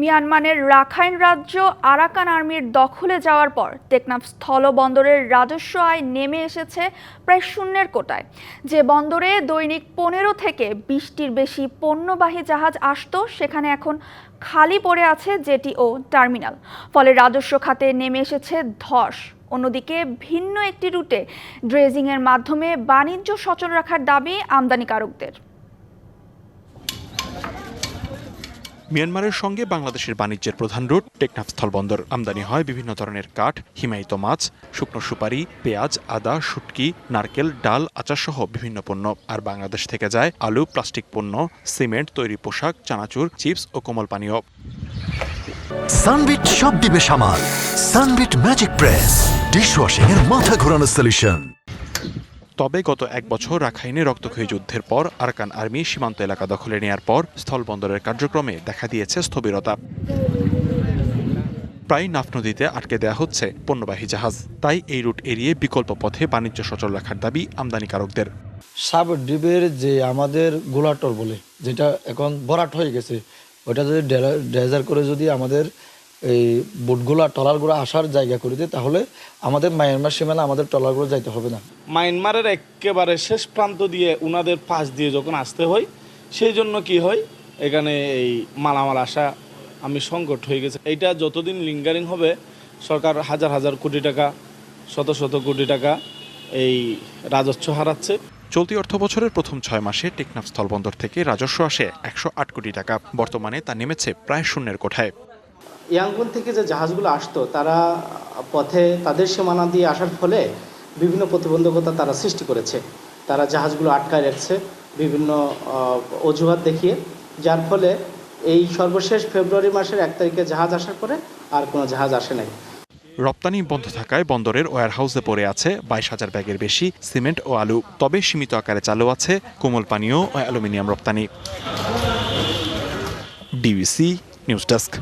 মিয়ানমারের রাখাইন রাজ্য আরাকান আর্মির দখলে যাওয়ার পর টেকনাফ স্থলবন্দরের রাজস্ব আয় নেমে এসেছে প্রায় শূন্যের কোটায়। যে বন্দরে দৈনিক পনেরো থেকে বিশটির বেশি পণ্যবাহী জাহাজ আসতো, সেখানে এখন খালি পড়ে আছে জেটি ও টার্মিনাল। ফলে রাজস্ব খাতে নেমে এসেছে ধস। অন্যদিকে ভিন্ন একটি রুটে ড্রেজিংয়ের মাধ্যমে বাণিজ্য সচল রাখার দাবি আমদানিকারকদের। মিয়ানমারের সঙ্গে বাংলাদেশের বাণিজ্যের প্রধান রুট, টেকনাফ স্থলবন্দর আমদানি হয় বিভিন্ন ধরনের কাঠ, হিমায়িত মাছ, শুকনো সুপারি, পেঁয়াজ, আদা, শুটকি, নারকেল, ডাল আচার সহ বিভিন্ন পণ্য। আর বাংলাদেশ থেকে যায় আলু, প্লাস্টিক পণ্য, সিমেন্ট, তৈরি পোশাক, চানাচুর, চিপস ও কোমল পানীয়। সানবিট সব দিবে সামাল। Sunbit magic press. ডিশওয়াশিং এর মাথা ঘোরানো সলিউশন তবে গত এক বছর রাখাইনে রক্তক্ষয়ী যুদ্ধের পর আরাকান আর্মি সীমান্ত এলাকা দখলে নেয়ার পর স্থলবন্দরের কার্যক্রমে দেখা দিয়েছে স্থবিরতা। প্রায় নাফ নদীতে আটকে দেওয়া হচ্ছে পণ্যবাহী জাহাজ। তাই এই রুট এড়িয়ে বিকল্প পথে বাণিজ্য সচল রাখার দাবি আমদানিকারকদের। সাব দ্বীপের যে আমাদের গোলাটর বলে, যেটা এখন ভরাট হয়ে গেছে, ওটা যদি ড্রেজার করে যদি আমাদের এই বোটগুলা ট্রলারগুলো আসার জায়গা করে দেয় তাহলে আমাদের মায়ানমার সীমানা আমাদের ট্রলারগুলো যাইতে হবে না। মায়ানমারের একেবারে শেষ প্রান্ত দিয়ে উনাদের পাশ দিয়ে যখন আসতে হয় সেই জন্য কি হয় এখানে এই মালামাল আসা আমি সংকট হয়ে গেছে। এইটা যতদিন লিঙ্গারিং হবে সরকার হাজার হাজার কোটি টাকা শত শত কোটি টাকা এই রাজস্ব হারাচ্ছে। চলতি অর্থ বছরের প্রথম ছয় মাসে টেকনাফ স্থলবন্দর থেকে রাজস্ব আসে একশো আট কোটি টাকা। বর্তমানে তা নেমেছে প্রায় শূন্যের কোঠায়। ইয়াঙ্গুন থেকে যে জাহাজগুলো আসতো, তারা পথে তাদের সীমানা দিয়ে আসার ফলে বিভিন্ন প্রতিবন্ধকতা তারা সৃষ্টি করেছে। তারা জাহাজগুলো আটকায় রাখছে, বিভিন্ন অজুহাত দেখিয়ে। যার ফলে এই সর্বশেষ ফেব্রুয়ারি মাসের এক তারিখে জাহাজ আসার পরে আর কোনো জাহাজ আসে নাই। রপ্তানি বন্ধ থাকায় বন্দরের ওয়্যারহাউসে পড়ে আছে বাইশ হাজার ব্যাগের বেশি সিমেন্ট ও আলু। তবে সীমিত আকারে চালু আছে কোমল পানীয় ও অ্যালুমিনিয়াম রপ্তানি। DBC news desk.